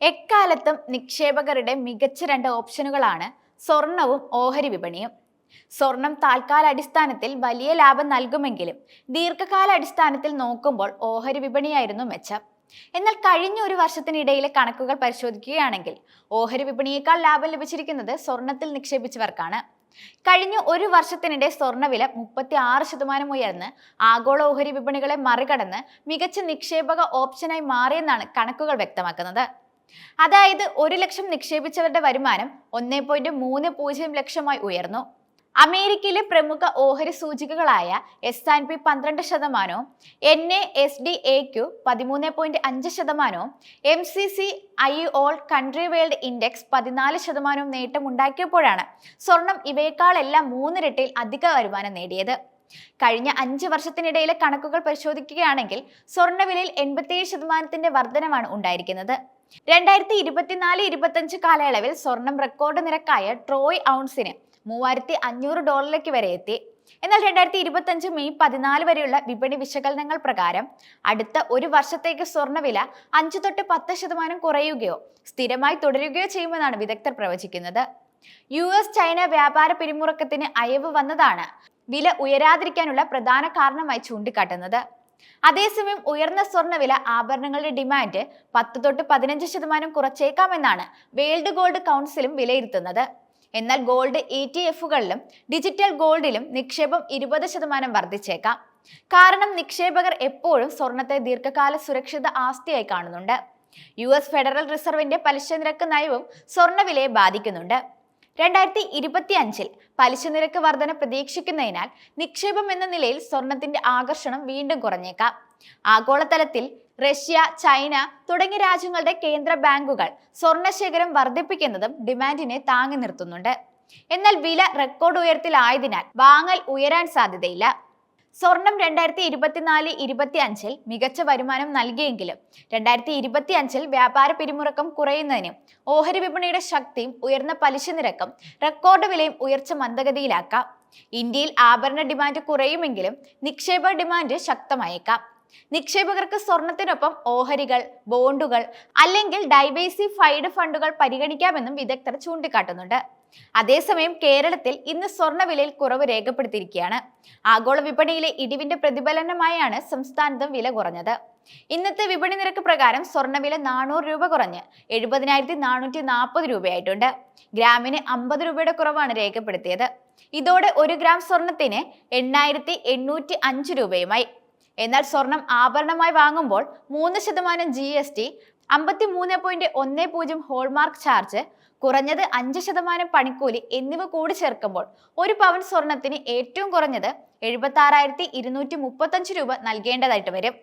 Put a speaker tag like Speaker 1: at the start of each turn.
Speaker 1: എക്കാലത്തും നിക്ഷേപകരുടെ മികച്ച രണ്ട് ഓപ്ഷനുകളാണ് സ്വർണവും ഓഹരി വിപണിയും. സ്വർണം താൽക്കാല അടിസ്ഥാനത്തിൽ വലിയ ലാഭം നൽകുമെങ്കിലും ദീർഘകാല അടിസ്ഥാനത്തിൽ നോക്കുമ്പോൾ ഓഹരി വിപണിയായിരുന്നു മെച്ചം. എന്നാൽ കഴിഞ്ഞ ഒരു വർഷത്തിനിടയിലെ കണക്കുകൾ പരിശോധിക്കുകയാണെങ്കിൽ ഓഹരി വിപണിയേക്കാൾ ലാഭം ലഭിച്ചിരിക്കുന്നത് സ്വർണത്തിൽ നിക്ഷേപിച്ചവർക്കാണ്. കഴിഞ്ഞ ഒരു വർഷത്തിനിടെ സ്വർണവില മുപ്പത്തി ആറ് ശതമാനം ഉയർന്ന് ആഗോള ഓഹരി വിപണികളെ മറികടന്ന് മികച്ച നിക്ഷേപക ഓപ്ഷനായി മാറിയെന്നാണ് കണക്കുകൾ വ്യക്തമാക്കുന്നത്. അതായത് ഒരു ലക്ഷം നിക്ഷേപിച്ചവരുടെ വരുമാനം ഒന്നേ പോയിന്റ് മൂന്ന് പൂജ്യം ലക്ഷമായി ഉയർന്നു. അമേരിക്കയിലെ പ്രമുഖ ഓഹരി സൂചികകളായ എസ് ആൻഡ് പി പന്ത്രണ്ട് ശതമാനവും N A S D A Q പതിമൂന്ന് പോയിന്റ് അഞ്ച് ശതമാനവും M C C I all country world index പതിനാല് ശതമാനവും നേട്ടമുണ്ടാക്കിയപ്പോഴാണ് സ്വർണം ഇവയെക്കാളെല്ലാം മൂന്നിരട്ടിയിൽ അധിക വരുമാനം നേടിയത്. കഴിഞ്ഞ അഞ്ച് വർഷത്തിനിടയിലെ കണക്കുകൾ പരിശോധിക്കുകയാണെങ്കിൽ സ്വർണവിലയിൽ എൺപത്തിയേഴ് ശതമാനത്തിന്റെ വർധനമാണ് ഉണ്ടായിരിക്കുന്നത്. രണ്ടായിരത്തി ഇരുപത്തിനാല് ഇരുപത്തഞ്ച് കാലയളവിൽ സ്വർണം റെക്കോർഡ് നിരക്കായ ട്രോയ് ഔൺസിന് മൂവായിരത്തി അഞ്ഞൂറ് ഡോളറിലേക്ക് വരെ എത്തി. എന്നാൽ രണ്ടായിരത്തി ഇരുപത്തഞ്ച് മെയ് പതിനാല് വരെയുള്ള വിപണി വിശകലനങ്ങൾ പ്രകാരം അടുത്ത ഒരു വർഷത്തേക്ക് സ്വർണവില അഞ്ചു തൊട്ട് പത്ത് ശതമാനം കുറയുകയോ സ്ഥിരമായി തുടരുകയോ ചെയ്യുമെന്നാണ് വിദഗ്ധർ പ്രവചിക്കുന്നത്. യു എസ് ചൈന വ്യാപാര പിരിമുറുക്കത്തിന് അയവ് വന്നതാണ് വില ഉയരാതിരിക്കാനുള്ള പ്രധാന കാരണമായി ചൂണ്ടിക്കാട്ടുന്നത്. അതേസമയം ഉയർന്ന സ്വർണവില ആഭരണങ്ങളുടെ ഡിമാൻഡ് പത്ത് തൊട്ട് പതിനഞ്ച് ശതമാനം കുറച്ചേക്കാമെന്നാണ് വേൾഡ് ഗോൾഡ് കൗൺസിലും വിലയിരുത്തുന്നത്. എന്നാൽ ഗോൾഡ് ഇ ടി എഫുകളിലും ഡിജിറ്റൽ ഗോൾഡിലും നിക്ഷേപം ഇരുപത് ശതമാനം വർദ്ധിച്ചേക്കാം. കാരണം നിക്ഷേപകർ എപ്പോഴും സ്വർണത്തെ ദീർഘകാല സുരക്ഷിത ആസ്തിയായി കാണുന്നുണ്ട്. യു എസ് ഫെഡറൽ റിസർവിന്റെ പലിശ നിരക്ക് നയവും സ്വർണവിലയെ ബാധിക്കുന്നുണ്ട്. രണ്ടായിരത്തി ഇരുപത്തി അഞ്ചിൽ പലിശ നിരക്ക് വർധന പ്രതീക്ഷിക്കുന്നതിനാൽ നിക്ഷേപം എന്ന നിലയിൽ സ്വർണത്തിന്റെ ആകർഷണം വീണ്ടും കുറഞ്ഞേക്കാം. ആഗോളതലത്തിൽ റഷ്യ ചൈന തുടങ്ങിയ രാജ്യങ്ങളുടെ കേന്ദ്ര ബാങ്കുകൾ സ്വർണശേഖരം വർദ്ധിപ്പിക്കുന്നതും ഡിമാൻഡിനെ താങ്ങി നിർത്തുന്നുണ്ട്. എന്നാൽ വില റെക്കോർഡ് ഉയരത്തിലായതിനാൽ വാങ്ങൽ ഉയരാൻ സാധ്യതയില്ല. സ്വർണം രണ്ടായിരത്തി ഇരുപത്തിനാല് ഇരുപത്തി അഞ്ചിൽ മികച്ച വരുമാനം നൽകിയെങ്കിലും രണ്ടായിരത്തി ഇരുപത്തി അഞ്ചിൽ വ്യാപാര പിരിമുറക്കം കുറയുന്നതിനും ഓഹരി വിപണിയുടെ ശക്തിയും ഉയർന്ന പലിശ നിരക്കും റെക്കോർഡ് വിലയും ഉയർച്ച മന്ദഗതിയിലാക്കാം. ഇന്ത്യയിൽ ആഭരണ ഡിമാൻഡ് കുറയുമെങ്കിലും നിക്ഷേപ ഡിമാൻഡ് ശക്തമായേക്കാം. നിക്ഷേപകർക്ക് സ്വർണത്തിനൊപ്പം ഓഹരികൾ ബോണ്ടുകൾ അല്ലെങ്കിൽ ഡൈവേഴ്സിഫൈഡ് ഫണ്ടുകൾ പരിഗണിക്കാമെന്നും വിദഗ്ധർ ചൂണ്ടിക്കാട്ടുന്നുണ്ട്. അതേസമയം കേരളത്തിൽ ഇന്ന് സ്വർണവിലയിൽ കുറവ് രേഖപ്പെടുത്തിയിരിക്കുകയാണ്. ആഗോള വിപണിയിലെ ഇടിവിന്റെ പ്രതിഫലനമായാണ് സംസ്ഥാനത്തും വില കുറഞ്ഞത്. ഇന്നത്തെ വിപണി നിരക്ക് പ്രകാരം സ്വർണവില നാനൂറ് രൂപ കുറഞ്ഞ് എഴുപതിനായിരത്തി നാനൂറ്റി നാൽപ്പത് രൂപയായിട്ടുണ്ട്. ഗ്രാമിന് അമ്പത് രൂപയുടെ കുറവാണ് രേഖപ്പെടുത്തിയത്. ഇതോടെ ഒരു ഗ്രാം സ്വർണത്തിന് എണ്ണായിരത്തി എണ്ണൂറ്റി അഞ്ച് രൂപയുമായി. എന്നാൽ സ്വർണം ആഭരണമായി വാങ്ങുമ്പോൾ മൂന്ന് ശതമാനം ജി എസ് ടി അമ്പത്തി മൂന്ന് പോയിന്റ് ഒന്ന് പൂജ്യം ഹോൾമാർക്ക് ചാർജ് കുറഞ്ഞത് അഞ്ച് ശതമാനം പണിക്കൂലി എന്നിവ കൂടി ചേർക്കുമ്പോൾ ഒരു പവൻ സ്വർണത്തിന് ഏറ്റവും കുറഞ്ഞത് എഴുപത്തി ആറായിരത്തി ഇരുന്നൂറ്റി മുപ്പത്തഞ്ച് രൂപ നൽകേണ്ടതായിട്ട് വരും.